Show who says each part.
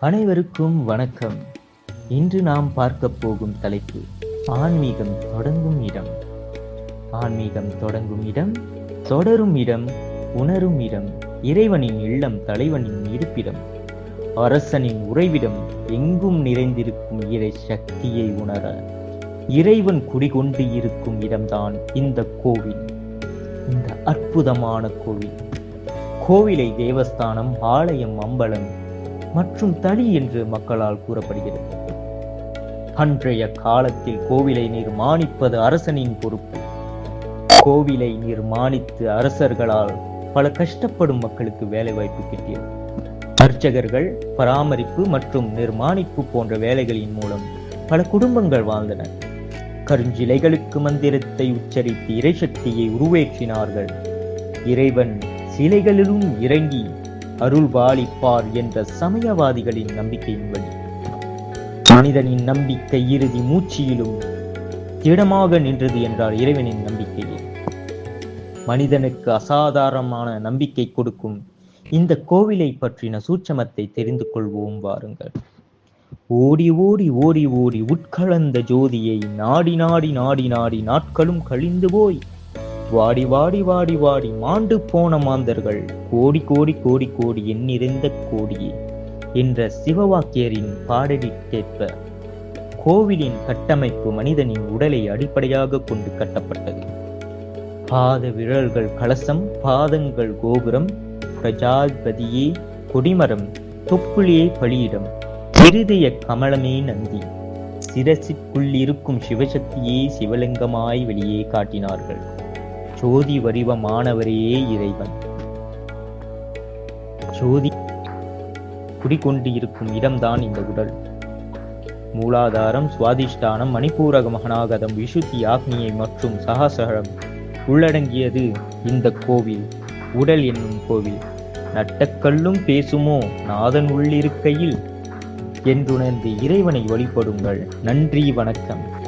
Speaker 1: அனைவருக்கும் வணக்கம். இன்று நாம் பார்க்க போகும் தலைப்பு ஆன்மீகம் தொடங்கும் இடம். ஆன்மீகம் தொடங்கும் இடம் தொடரும் இடம் உணரும் இடம் இறைவனின் இல்லம் தலைவனின் இருப்பிடம். அரசனின் உறைவிடம் எங்கும் நிறைந்திருக்கும் இறை சக்தியை உணர இறைவன் குடிகொண்டு இருக்கும் இடம்தான் இந்த கோவில். இந்த அற்புதமான கோவில். கோவிலை தேவஸ்தானம் ஆலயம் அம்பலம் மற்றும் தளி என்று மக்களால் கூறப்படுகிறது. அன்றைய காலத்தில் கோவிலை நிர்மாணிப்பது அரசனின் பொறுப்பு. கோவிலை நிர்மாணித்து அரசர்களால் பல கஷ்டப்படும் மக்களுக்கு வேலை வாய்ப்பு கிட்டியது. அர்ச்சகர்கள் பராமரிப்பு மற்றும் நிர்மாணிப்பு போன்ற வேலைகளின் மூலம் பல குடும்பங்கள் வாழ்ந்தன. கருஞ்சிலைகளுக்கு மந்திரத்தை உச்சரித்து இறைசக்தியை உருவேற்றினார்கள். இறைவன் சிலைகளிலும் இறங்கி அருள்பாலிப்பார் என்ற சமயவாதிகளின் நம்பிக்கையின் வழி. மனிதனின் நம்பிக்கை இறுதி மூச்சியிலும் திடமாக நின்றது என்றார் இறைவனின் நம்பிக்கையே. மனிதனுக்கு அசாதாரணமான நம்பிக்கை கொடுக்கும் இந்த கோவிலை பற்றின சூட்சமத்தை தெரிந்து கொள்வோம் வாருங்கள். ஓடி ஓடி ஓடி ஓடி உட்கலந்த ஜோதியை நாடி நாடி நாடி நாடி நாட்களும் கழிந்து போய் வாடி வாடி வாடி வாடி மாண்டு போன மாந்தர்கள். கோடி கோடி கோடி கோடி எண்ணிறந்த கோடியே என்ற சிவவாக்கியரின் பாடலிற்கேற்ப கோவிலின் கட்டமைப்பு மனிதனின் உடலை அடிப்படையாக கொண்டு கட்டப்பட்டது. பாத விரல்கள் கலசம் பாதங்கள் கோபுரம் பிரஜாபதியே கொடிமரம் தொப்புளியே பலியிடம் இருதய கமலமே நந்தி. சிரசிற்குள்ளிருக்கும் சிவசக்தியே சிவலிங்கமாய் வெளியே காட்டினார்கள். ஜோதி வடிவமானவரையே இறைவன். ஜோதி குடிக்கொண்டு இருக்கும் இடம்தான் இந்த உடல். மூலாதாரம் சுவாதிஷ்டானம் மணிப்பூரக மகனாகதம் விசுத்தி ஆக்னியை மற்றும் சகசகரம் உள்ளடங்கியது இந்த கோவில். உடல் என்னும் கோவில். நட்டக்கல்லும் பேசுமோ நாதன் உள்ளிருக்கையில்? என்றுணர்ந்து இறைவனை வழிபடுங்கள். நன்றி வணக்கம்.